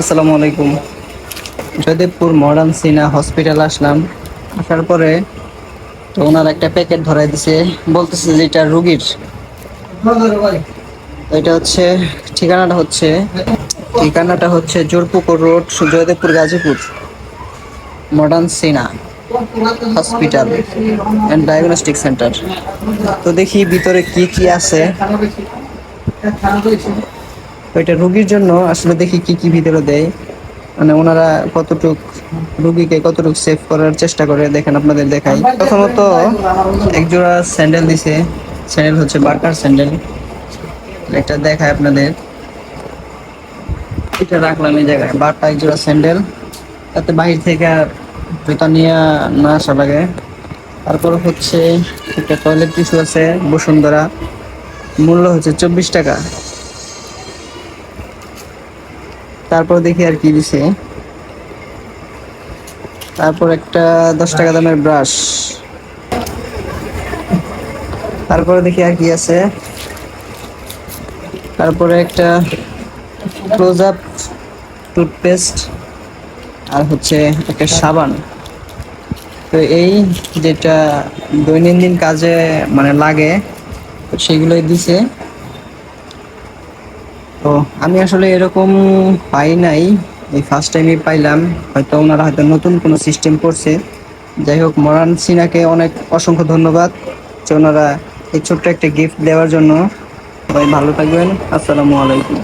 আসসালামু আলাইকুম। জয়দেবপুর মডার্ন সিনা হসপিটাল আসলাম। আসার পরে তো ওনার একটা প্যাকেট ধরাই দিছে। বলতেছে যে এটা রুগীর। এটা হচ্ছে, ঠিকানাটা হচ্ছে ঠিকানাটা হচ্ছে Jorpukur road Joydebpur Gazipur, modern Sina hospital and diagnostic centre তো দেখি ভিতরে কি কি আছে। এটা রুগীর জন্য আসলে দেখি কি কি ভিতরে দেয়। মানে ওনারা কতটুক রুগীকে কতটুক সেভ করার চেষ্টা করে, দেখেন আপনাদের দেখাই। প্রথমত এক জোড়া স্যান্ডেল দিছে। স্যান্ডেল হচ্ছে বার্কার স্যান্ডেল এটা দেখায় আপনাদের। এটা রাখলাম এই জায়গায়, বারটা এক জোড়া স্যান্ডেল তাতে বাহির থেকে আর জুতা নিয়ে না আসা লাগে। তারপর হচ্ছে একটা টয়লেট টিস্যু আছে বসুন্ধরা। মূল্য হচ্ছে চব্বিশ টাকা। তারপর দেখি আর কি দিছে। তারপর একটা দশ টাকা দামের ব্রাশ তারপরে দেখি আর কি আছে। তারপরে একটা ক্লোজ আপ টুথপেস্ট আর হচ্ছে একটা সাবান। তো এই যেটা দৈনন্দিন কাজে মানে লাগে সেগুলোই দিছে। তো আমি আসলে এরকম পাই নাই। এই ফার্স্ট টাইমই পাইলাম। হয়তো ওনারা হয়তো নতুন কোনো সিস্টেম করছে। যাই হোক, মরান সিনাকে অনেক অসংখ্য ধন্যবাদ যে ওনারা এই ছোট্ট একটা গিফট দেওয়ার জন্য। সবাই ভালো থাকবেন। আসসালামু আলাইকুম।